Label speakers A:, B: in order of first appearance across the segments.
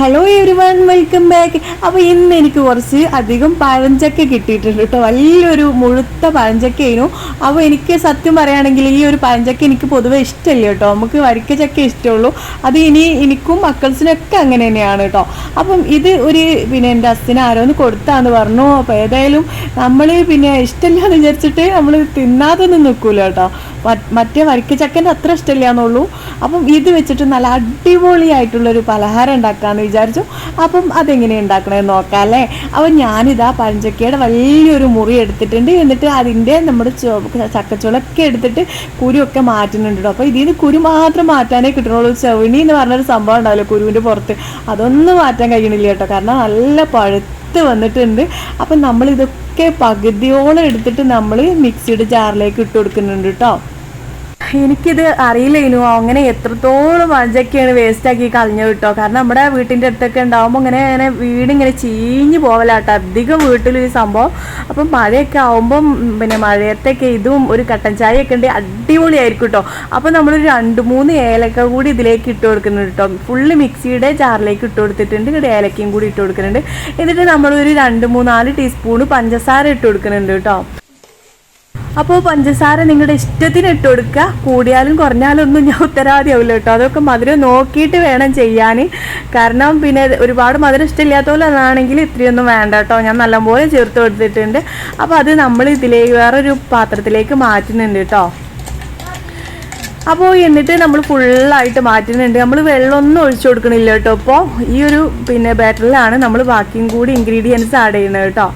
A: Hello everyone welcome back അപ്പോൾ ഇന്ന് എനിക്ക് കുറച്ച് അധികം പഴഞ്ചക്ക കിട്ടിയിട്ടുണ്ട് കേട്ടോ. വലിയൊരു മുഴുത്ത പഴഞ്ചക്കയായിരുന്നു. അപ്പോൾ എനിക്ക് സത്യം പറയുകയാണെങ്കിൽ ഈ ഒരു പഴഞ്ചക്ക എനിക്ക് പൊതുവെ ഇഷ്ടമല്ല കേട്ടോ. നമുക്ക് വരിക്ക ചക്ക ഇഷ്ടമുള്ളൂ. അത് ഇനി എനിക്കും മക്കൾസിനൊക്കെ അങ്ങനെ തന്നെയാണ് കേട്ടോ. അപ്പം ഇത് ഒരു പിന്നെ എന്റെ അച്ഛന് ആരോന്ന് കൊടുത്താന്ന് പറഞ്ഞു. അപ്പോൾ ഏതായാലും നമ്മൾ പിന്നെ ഇഷ്ടമില്ല എന്ന് വിചാരിച്ചിട്ട് നമ്മൾ തിന്നാതെ ഒന്നും നിൽക്കൂല കേട്ടോ. മറ്റ് മറ്റേ വരിക്ക ചക്കന്റെ അത്ര ഇഷ്ടമില്ല എന്നുള്ളൂ അപ്പം ഇത് വെച്ചിട്ട് നല്ല അടിപൊളിയായിട്ടുള്ളൊരു പലഹാരം ഉണ്ടാക്കാമെന്ന് വിചാരിച്ചു. അപ്പം അതെങ്ങനെ ഉണ്ടാക്കണമെന്ന് നോക്കാം അല്ലേ? അപ്പം ഞാനിതാ പഴഞ്ചക്കയുടെ വലിയൊരു മുറി എടുത്തിട്ടുണ്ട്. എന്നിട്ട് അതിന്റെ നമ്മുടെ ചക്കച്ചുളൊക്കെ എടുത്തിട്ട് കുരുവൊക്കെ മാറ്റുന്നുണ്ട് അപ്പോൾ ഇതിൽ നിന്ന് കുരു മാത്രം മാറ്റാനേ കിട്ടണുള്ളൂ. ചെവിണി എന്ന് പറഞ്ഞൊരു സംഭവം ഉണ്ടാവില്ല കുരുവിന്റെ പുറത്ത്? അതൊന്നും മാറ്റാൻ കഴിയണില്ല കേട്ടോ. കാരണം നല്ല പഴുത്ത് വന്നിട്ടുണ്ട്. അപ്പം നമ്മൾ ഇതൊക്കെ പകുതിയോളം എടുത്തിട്ട് നമ്മൾ മിക്സിയുടെ ജാറിലേക്ക് ഇട്ട് കൊടുക്കുന്നുണ്ട് കേട്ടോ എനിക്കിത് അറിയില്ലേനു. അങ്ങനെ എത്രത്തോളം മഞ്ചൊക്കെയാണ് വേസ്റ്റ് ആക്കി കളഞ്ഞു കിട്ടോ. കാരണം നമ്മുടെ വീട്ടിന്റെ അടുത്തൊക്കെ ഉണ്ടാകുമ്പോൾ ഇങ്ങനെ ഇങ്ങനെ വീടിങ്ങനെ ചീഞ്ഞ് പോവലാട്ടോ. അധികം വീട്ടിൽ ഈ സംഭവം. അപ്പം മഴയൊക്കെ ആവുമ്പം പിന്നെ മഴയത്തൊക്കെ ഇതും ഒരു കട്ടൻ ചായയൊക്കെ ഉണ്ട് അടിപൊളിയായിരിക്കും കേട്ടോ. അപ്പം നമ്മളൊരു രണ്ട് മൂന്ന് ഏലക്ക കൂടി ഇതിലേക്ക് ഇട്ട് കൊടുക്കുന്നുണ്ട് കേട്ടോ. ഫുള്ള് മിക്സിയുടെ ജാറിലേക്ക് ഇട്ട് കൊടുത്തിട്ടുണ്ട്. ഇവിടെ ഏലക്കയും കൂടി ഇട്ട് കൊടുക്കുന്നുണ്ട്. എന്നിട്ട് നമ്മളൊരു രണ്ട് മൂന്നാൽ ടീസ്പൂണ് പഞ്ചസാര ഇട്ട് കൊടുക്കുന്നുണ്ട് കേട്ടോ. അപ്പോൾ പഞ്ചസാര നിങ്ങളുടെ ഇഷ്ടത്തിന് ഇട്ട് കൊടുക്കുക. കൂടിയാലും കുറഞ്ഞാലും ഒന്നും ഞാൻ ഉത്തരവാദിയാവില്ല കേട്ടോ. അതൊക്കെ മധുരം നോക്കിയിട്ട് വേണം ചെയ്യാൻ. കാരണം പിന്നെ ഒരുപാട് മധുരം ഇഷ്ടമില്ലാത്തവരാണെങ്കിൽ ഇത്രയൊന്നും വേണ്ട കേട്ടോ. ഞാൻ നല്ലപോലെ ചേർത്ത് കൊടുത്തിട്ടുണ്ട്. അപ്പോൾ അത് നമ്മൾ ഇതിലേക്ക് വേറൊരു പാത്രത്തിലേക്ക് മാറ്റുന്നുണ്ട് കേട്ടോ. അപ്പോൾ എന്നിട്ട് നമ്മൾ ഫുള്ളായിട്ട് മാറ്റുന്നുണ്ട്. നമ്മൾ വെള്ളമൊന്നും ഒഴിച്ചു കൊടുക്കണില്ല കേട്ടോ. ഇപ്പോൾ ഈ ഒരു പിന്നെ ബാറ്ററിലാണ് നമ്മൾ ബാക്കിയും കൂടി ഇൻഗ്രീഡിയൻസ് ആഡ് ചെയ്യുന്നത് കേട്ടോ.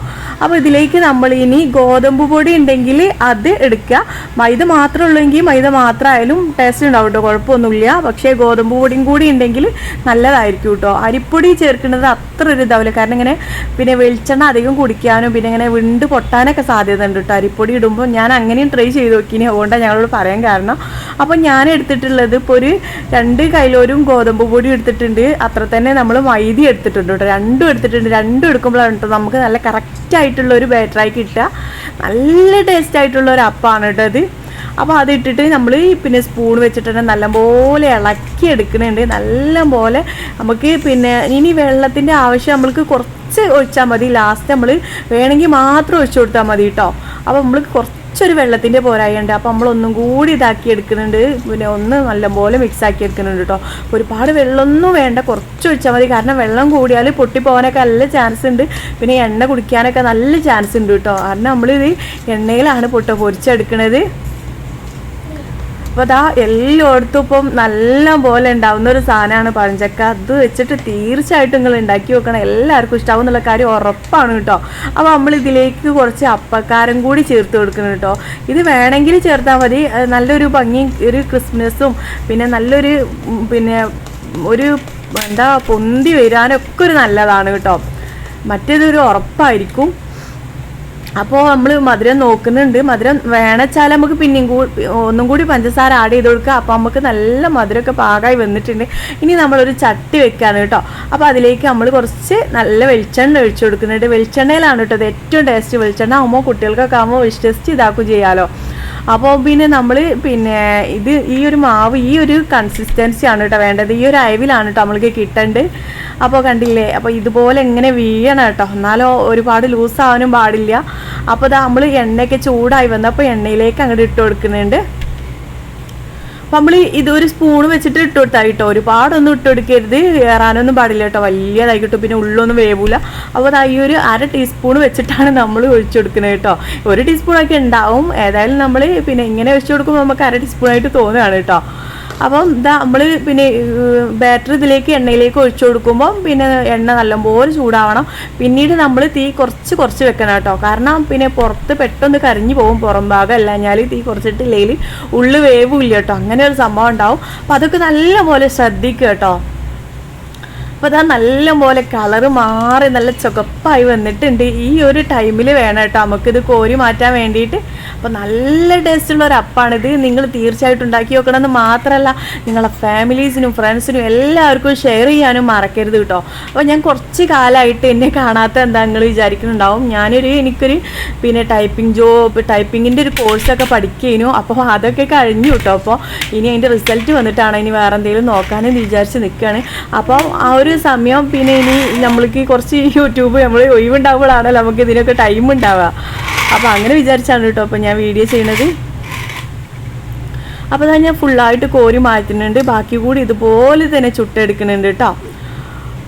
A: അപ്പോൾ ഇതിലേക്ക് നമ്മൾ ഇനി ഗോതമ്പ് പൊടി ഉണ്ടെങ്കിൽ അത് എടുക്കുക. മൈദ മാത്രം ഉള്ളെങ്കിൽ മൈദ മാത്രമായാലും ടേസ്റ്റ് ഉണ്ടാവും കേട്ടോ കുഴപ്പമൊന്നുമില്ല. പക്ഷേ ഗോതമ്പ് പൊടിയും കൂടി ഉണ്ടെങ്കിൽ നല്ലതായിരിക്കും കേട്ടോ അരിപ്പൊടി ചേർക്കുന്നത് അത്ര ഒരു ഇതാവില്ല. കാരണം ഇങ്ങനെ പിന്നെ വെളിച്ചെണ്ണ അധികം കുടിക്കാനും പിന്നെ ഇങ്ങനെ വിണ്ട് പൊട്ടാനൊക്കെ സാധ്യത ഉണ്ട് കേട്ടോ അരിപ്പൊടി ഇടുമ്പോൾ ഞാൻ അങ്ങനെയും ട്രൈ ചെയ്ത് നോക്കിനി അതുകൊണ്ടാണ് ഞങ്ങളോട് പറയാൻ കാരണം. അപ്പോൾ ഞാൻ എടുത്തിട്ടുള്ളത് ഇപ്പോൾ ഒരു രണ്ട് കൈലോരും ഗോതമ്പ് പൊടി എടുത്തിട്ടുണ്ട്. അത്ര തന്നെ നമ്മൾ മൈദ എടുത്തിട്ടുണ്ട് കേട്ടോ രണ്ടും എടുത്തിട്ടുണ്ട്. രണ്ടും എടുക്കുമ്പോഴാണ് കേട്ടോ നമുക്ക് നല്ല കറക്റ്റ് ആയിട്ടുള്ള ഒരു ബാറ്ററായി കിട്ടുക. നല്ല ടേസ്റ്റ് ആയിട്ടുള്ള ഒരു അപ്പാണ് കേട്ടോ അത് അപ്പോൾ അത് ഇട്ടിട്ട് നമ്മൾ പിന്നെ സ്പൂൺ വെച്ചിട്ട് നല്ലപോലെ ഇളക്കി എടുക്കുന്നുണ്ട്. നല്ലപോലെ നമുക്ക് പിന്നെ ഇനി വെള്ളത്തിന്റെ ആവശ്യം നമ്മൾക്ക് കുറച്ച് ഒഴിച്ചാൽ മതി. ലാസ്റ്റ് നമ്മൾ വേണമെങ്കിൽ മാത്രം ഒഴിച്ചു കൊടുത്താൽ മതി കേട്ടോ. അപ്പോൾ നമ്മൾ കുറച്ചൊരു വെള്ളത്തിന്റെ പോരായുണ്ട് അപ്പോൾ നമ്മളൊന്നും കൂടി ഇതാക്കി എടുക്കുന്നുണ്ട്. പിന്നെ ഒന്ന് നല്ലപോലെ മിക്സ് ആക്കി എടുക്കുന്നുണ്ട് കേട്ടോ ഒരുപാട് വെള്ളമൊന്നും വേണ്ട. കുറച്ച് ഒഴിച്ചാൽ മതി. കാരണം വെള്ളം കൂടിയാൽ പൊട്ടിപ്പോകാനൊക്കെ നല്ല ചാൻസ് ഉണ്ട്. പിന്നെ എണ്ണ കുടിക്കാനൊക്കെ നല്ല ചാൻസ് ഉണ്ട് കേട്ടോ കാരണം നമ്മളിത് എണ്ണയിലാണ് പൊട്ട പൊരിച്ചെടുക്കണത്. അപ്പോൾ അതാ എല്ലായിടത്തും ഇപ്പം നല്ല പോലെ ഉണ്ടാവുന്ന ഒരു സാധനമാണ് പഴഞ്ചക്ക. അത് വെച്ചിട്ട് തീർച്ചയായിട്ടും നിങ്ങൾ ഉണ്ടാക്കി വെക്കണം. എല്ലാവർക്കും ഇഷ്ടമാവും എന്നുള്ള കാര്യം ഉറപ്പാണ് കേട്ടോ. അപ്പോൾ നമ്മൾ ഇതിലേക്ക് കുറച്ച് അപ്പക്കാരം കൂടി ചേർത്ത് കൊടുക്കണം കേട്ടോ. ഇത് വേണമെങ്കിൽ ചേർത്താൽ മതി. നല്ലൊരു ഭംഗി ഒരു ക്രിസ്മസും പിന്നെ നല്ലൊരു പിന്നെ ഒരു എന്താ പൊന്തി വരാനൊക്കെ ഒരു നല്ലതാണ് കേട്ടോ. മറ്റേതൊരു ഉറപ്പായിരിക്കും. അപ്പോൾ നമ്മൾ മധുരം നോക്കുന്നുണ്ട്. മധുരം വേണച്ചാൽ നമുക്ക് പിന്നെയും ഒന്നും കൂടി പഞ്ചസാര ആഡ് ചെയ്ത് കൊടുക്കുക അപ്പോൾ നമുക്ക് നല്ല മധുരമൊക്കെ പാകമായി വന്നിട്ടുണ്ട്. ഇനി നമ്മളൊരു ചട്ടി വെക്കാന്ന് കേട്ടോ. അപ്പോൾ അതിലേക്ക് നമ്മൾ കുറച്ച് നല്ല വെളിച്ചെണ്ണ ഒഴിച്ചു കൊടുക്കുന്നുണ്ട്. വെളിച്ചെണ്ണയിലാണ് കേട്ടോ അത് ഏറ്റവും ടേസ്റ്റ് വെളിച്ചെണ്ണ ആകുമ്പോൾ കുട്ടികൾക്കൊക്കെ ആകുമ്പോൾ വിശ്വസിച്ച് ഇതാക്കും ചെയ്യാമല്ലോ അപ്പോൾ പിന്നെ നമ്മൾ പിന്നെ ഇത് ഈ ഒരു മാവ് ഈ ഒരു കൺസിസ്റ്റൻസി ആണ് കേട്ടോ വേണ്ടത്. ഈ ഒരു അയവിലാണ് കേട്ടോ നമ്മൾക്ക് കിട്ടേണ്ടത് അപ്പോൾ കണ്ടില്ലേ? അപ്പോൾ ഇതുപോലെ എങ്ങനെ വീഴണം കേട്ടോ എന്നാലോ ഒരുപാട് ലൂസ് ആവാനും പാടില്ല. അപ്പോൾ നമ്മൾ എണ്ണയൊക്കെ ചൂടായി വന്നപ്പോൾ എണ്ണയിലേക്ക് അങ്ങോട്ട് ഇട്ട് കൊടുക്കുന്നുണ്ട്. അപ്പം നമ്മൾ ഇത് ഒരു സ്പൂൺ വെച്ചിട്ട് ഇട്ട് കൊടുത്താൽ കേട്ടോ. ഒരുപാടൊന്നും ഇട്ട് കൊടുക്കരുത്. ഏറാനൊന്നും പാടില്ല കേട്ടോ. വലിയതായി കിട്ടും. പിന്നെ ഉള്ളൊന്നും വേവൂല. അപ്പോൾ അത് ഈ ഒരു അര ടീസ്പൂൺ വെച്ചിട്ടാണ് നമ്മൾ ഒഴിച്ചു കൊടുക്കുന്നത് കേട്ടോ. ഒരു ടീസ്പൂണൊക്കെ ഉണ്ടാവും. ഏതായാലും നമ്മൾ പിന്നെ ഇങ്ങനെ ഒഴിച്ചു കൊടുക്കുമ്പോൾ നമുക്ക് അര ടീസ്പൂണായിട്ട് തോന്നുകയാണ് കേട്ടോ. അപ്പം ഇതാ നമ്മൾ പിന്നെ ബാറ്ററി ഇതിലേക്ക് എണ്ണയിലേക്ക് ഒഴിച്ചു കൊടുക്കുമ്പോൾ പിന്നെ എണ്ണ നല്ലപോലെ ചൂടാവണം. പിന്നീട് നമ്മൾ തീ കുറച്ച് കുറച്ച് വെക്കണം കേട്ടോ. കാരണം പിന്നെ പുറത്ത് പെട്ടെന്ന് കരിഞ്ഞു പോകും പുറം ഭാഗം അല്ലഞ്ഞാൽ തീ കുറച്ചിട്ടില്ലെങ്കിൽ ഉള്ളു വേവില്ല കേട്ടോ. അങ്ങനെ ഒരു സംഭവം ഉണ്ടാവും. അപ്പം അതൊക്കെ നല്ലപോലെ ശ്രദ്ധിക്കുക കേട്ടോ. അപ്പോൾ ഇതാ നല്ല പോലെ കളറ് മാറി നല്ല ചുകപ്പായി വന്നിട്ടുണ്ട്. ഈ ഒരു ടൈമിൽ വേണം കേട്ടോ നമുക്ക് ഇത് കോരി മാറ്റാൻ വേണ്ടിയിട്ട്. അപ്പോൾ നല്ല ടേസ്റ്റ് ഉള്ള ഒരു അപ്പാണ് ഇത് നിങ്ങൾ തീർച്ചയായിട്ടും ഉണ്ടാക്കി വെക്കണമെന്ന് മാത്രമല്ല നിങ്ങളെ ഫാമിലീസിനും ഫ്രണ്ട്സിനും എല്ലാവർക്കും ഷെയർ ചെയ്യാനും മറക്കരുത് കേട്ടോ. അപ്പോൾ ഞാൻ കുറച്ച് കാലമായിട്ട് എന്നെ കാണാത്ത എന്താ നിങ്ങൾ വിചാരിക്കുന്നുണ്ടാവും. ഞാനൊരു എനിക്കൊരു പിന്നെ ടൈപ്പിംഗ് ജോബ് ടൈപ്പിങ്ങിന്റെ ഒരു കോഴ്സൊക്കെ പഠിക്കുന്നു അപ്പോൾ അതൊക്കെ കഴിഞ്ഞു കേട്ടോ. അപ്പോൾ ഇനി അതിന്റെ റിസൾട്ട് വന്നിട്ടാണ് ഇനി വേറെ എന്തെങ്കിലും നോക്കാനെന്ന് വിചാരിച്ച് നിൽക്കുകയാണ് അപ്പോൾ ആ ഒരു ഒരു സമയം പിന്നെ ഇനി നമ്മൾക്ക് കുറച്ച് യൂട്യൂബ് നമ്മൾ ഒഴിവുണ്ടാവുമ്പോഴാണല്ലോ നമുക്ക് ഇതിനൊക്കെ ടൈം ഉണ്ടാവുക. അപ്പോൾ അങ്ങനെ വിചാരിച്ചാണ് കേട്ടോ അപ്പോൾ ഞാൻ വീഡിയോ ചെയ്യണത്. അപ്പോൾ തന്നെ ഞാൻ ഫുള്ളായിട്ട് കോരി മാറ്റുന്നുണ്ട്. ബാക്കി കൂടി ഇതുപോലെ തന്നെ ചുട്ടെടുക്കുന്നുണ്ട് കേട്ടോ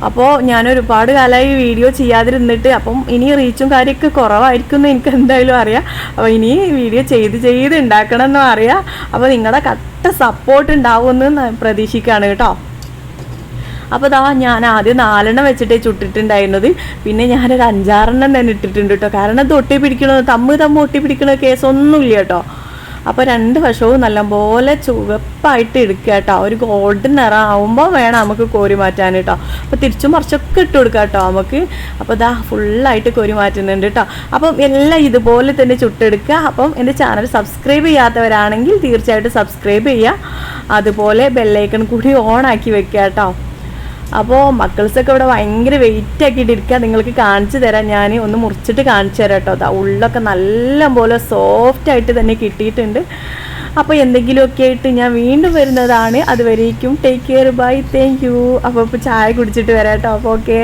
A: അപ്പോൾ ഞാൻ ഒരുപാട് കാലമായി വീഡിയോ ചെയ്യാതിരുന്നിട്ട് അപ്പം ഇനി റീച്ചും കാര്യമൊക്കെ കുറവായിരിക്കും എന്ന് എനിക്ക് എന്തായാലും അറിയാം. അപ്പോൾ ഇനി വീഡിയോ ചെയ്ത് ചെയ്ത് ഉണ്ടാക്കണം എന്നും അറിയാം. അപ്പോൾ നിങ്ങളുടെ കട്ട സപ്പോർട്ട് ഉണ്ടാവുമെന്ന് പ്രതീക്ഷിക്കുകയാണ് കേട്ടോ അപ്പോൾ ദാ ഞാൻ ആദ്യം നാലെണ്ണം വെച്ചിട്ടേ ചുട്ടിട്ടുണ്ടായിരുന്നത്. പിന്നെ ഞാനൊരു അഞ്ചാറെണ്ണം തന്നെ ഇട്ടിട്ടുണ്ട് കേട്ടോ കാരണം അത് ഒട്ടി പിടിക്കണോ തമ്മ് തമ്മ് ഒട്ടി പിടിക്കണ കേസൊന്നുമില്ല കേട്ടോ അപ്പോൾ രണ്ട് വശവും നല്ലപോലെ ചുവപ്പായിട്ട് എടുക്കുക കേട്ടോ ഒരു ഗോൾഡൻ നിറം ആവുമ്പോൾ വേണം നമുക്ക് കോരി മാറ്റാൻ കേട്ടോ അപ്പോൾ തിരിച്ചും മറിച്ചൊക്കെ ഇട്ട് കൊടുക്കുക കേട്ടോ നമുക്ക്. അപ്പോൾ ഇതാ ഫുള്ളായിട്ട് കോരി മാറ്റുന്നുണ്ട് കേട്ടോ അപ്പം എല്ലാം ഇതുപോലെ തന്നെ ചുട്ടെടുക്കുക. അപ്പം എന്റെ ചാനൽ സബ്സ്ക്രൈബ് ചെയ്യാത്തവരാണെങ്കിൽ തീർച്ചയായിട്ടും സബ്സ്ക്രൈബ് ചെയ്യുക. അതുപോലെ ബെല്ലൈക്കൺ കൂടി ഓൺ ആക്കി വെക്കുക കേട്ടോ അപ്പോൾ മക്കൾസൊക്കെ ഇവിടെ ഭയങ്കര വെയിറ്റ് ആക്കിയിട്ട് ഇരിക്കുക നിങ്ങൾക്ക് കാണിച്ചു തരാം. ഞാൻ ഒന്ന് മുറിച്ചിട്ട് കാണിച്ചു തരാം കേട്ടോ. അതാ ഉള്ളൊക്കെ നല്ല പോലെ സോഫ്റ്റ് ആയിട്ട് തന്നെ കിട്ടിയിട്ടുണ്ട്. അപ്പോൾ എന്തെങ്കിലുമൊക്കെ ആയിട്ട് ഞാൻ വീണ്ടും വരുന്നതാണ്. അതുവരേക്കും take care bye thank you അപ്പോൾ ഇപ്പോൾ ചായ കുടിച്ചിട്ട് വരാം കേട്ടോ. അപ്പോൾ ഓക്കേ